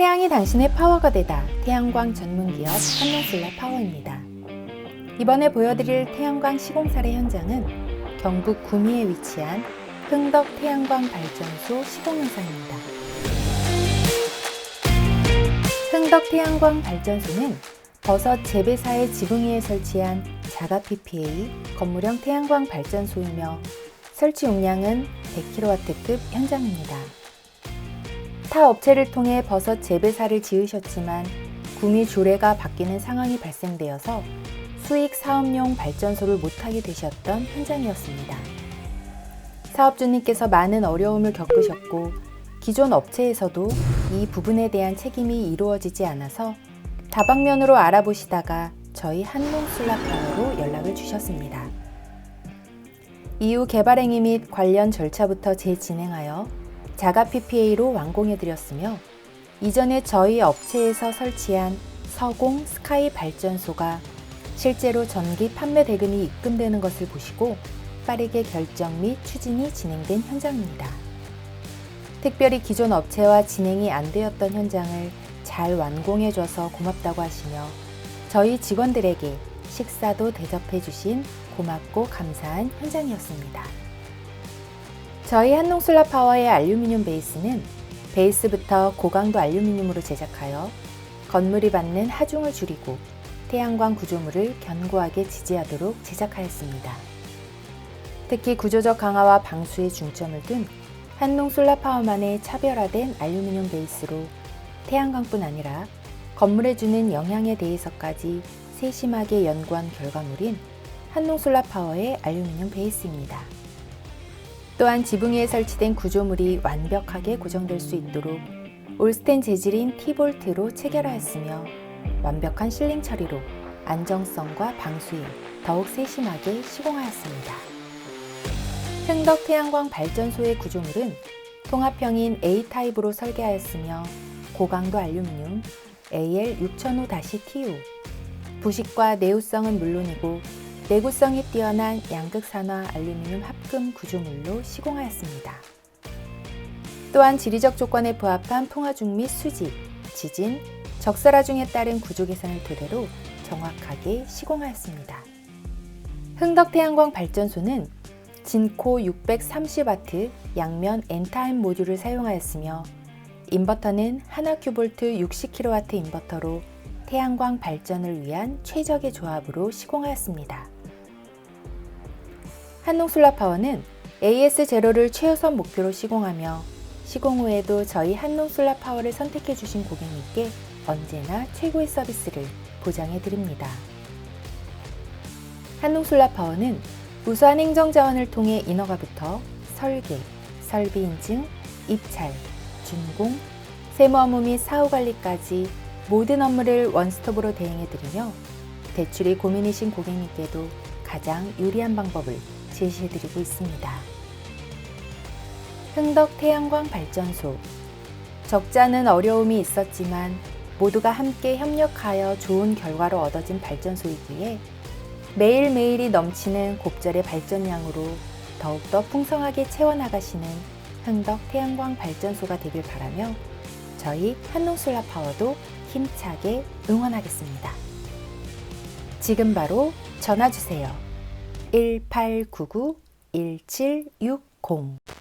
태양이 당신의 파워가 되다. 태양광 전문 기업 한농솔라 파워입니다. 이번에 보여드릴 태양광 시공사례 현장은 경북 구미에 위치한 흥덕 태양광 발전소 시공 현장입니다. 흥덕 태양광 발전소는 버섯 재배사의 지붕 위에 설치한 자가 PPA 건물형 태양광 발전소이며 설치 용량은 100kW급 현장입니다. 타 업체를 통해 버섯 재배사를 지으셨지만 구미 조례가 바뀌는 상황이 발생되어서 수익 사업용 발전소를 못하게 되셨던 현장이었습니다. 사업주님께서 많은 어려움을 겪으셨고 기존 업체에서도 이 부분에 대한 책임이 이루어지지 않아서 다방면으로 알아보시다가 저희 한농슬라파워로 연락을 주셨습니다. 이후 개발행위 및 관련 절차부터 재진행하여 자가 PPA로 완공해드렸으며 이전에 저희 업체에서 설치한 서공 스카이 발전소가 실제로 전기 판매 대금이 입금되는 것을 보시고 빠르게 결정 및 추진이 진행된 현장입니다. 특별히 기존 업체와 진행이 안 되었던 현장을 잘 완공해줘서 고맙다고 하시며 저희 직원들에게 식사도 대접해 주신 고맙고 감사한 현장이었습니다. 저희 한농솔라 파워의 알루미늄 베이스는 베이스부터 고강도 알루미늄으로 제작하여 건물이 받는 하중을 줄이고 태양광 구조물을 견고하게 지지하도록 제작하였습니다. 특히 구조적 강화와 방수에 중점을 둔 한농솔라 파워만의 차별화된 알루미늄 베이스로 태양광뿐 아니라 건물에 주는 영향에 대해서까지 세심하게 연구한 결과물인 한농솔라 파워의 알루미늄 베이스입니다. 또한 지붕 위에 설치된 구조물이 완벽하게 고정될 수 있도록 올스텐 재질인 T볼트로 체결하였으며 완벽한 실링 처리로 안정성과 방수에 더욱 세심하게 시공하였습니다. 흥덕 태양광 발전소의 구조물은 통합형인 A타입으로 설계하였으며 고강도 알루미늄 AL6005-TU 부식과 내구성은 물론이고 내구성이 뛰어난 양극산화 알루미늄 합금 구조물로 시공하였습니다. 또한 지리적 조건에 부합한 풍화중 및 수직, 지진, 적설하중에 따른 구조 계산을 토대로 정확하게 시공하였습니다. 흥덕 태양광 발전소는 진코 630W 양면 N타임 모듈을 사용하였으며 인버터는 하나 큐볼트 60kW 인버터로 태양광 발전을 위한 최적의 조합으로 시공하였습니다. 한농솔라파워는 AS0를 최우선 목표로 시공하며 시공 후에도 저희 한농솔라파워를 선택해 주신 고객님께 언제나 최고의 서비스를 보장해 드립니다. 한농솔라파워는 우수한 행정자원을 통해 인허가부터 설계, 설비 인증, 입찰, 준공, 세무 업무 및 사후 관리까지 모든 업무를 원스톱으로 대행해 드리며 대출이 고민이신 고객님께도 가장 유리한 방법을 제시해드리고 있습니다. 흥덕 태양광 발전소 적잖은 어려움이 있었지만 모두가 함께 협력하여 좋은 결과로 얻어진 발전소이기에 매일매일이 넘치는 곱절의 발전량으로 더욱더 풍성하게 채워나가시는 흥덕 태양광 발전소가 되길 바라며 저희 한농솔라 파워도 힘차게 응원하겠습니다. 지금 바로 전화 주세요. 1899-1760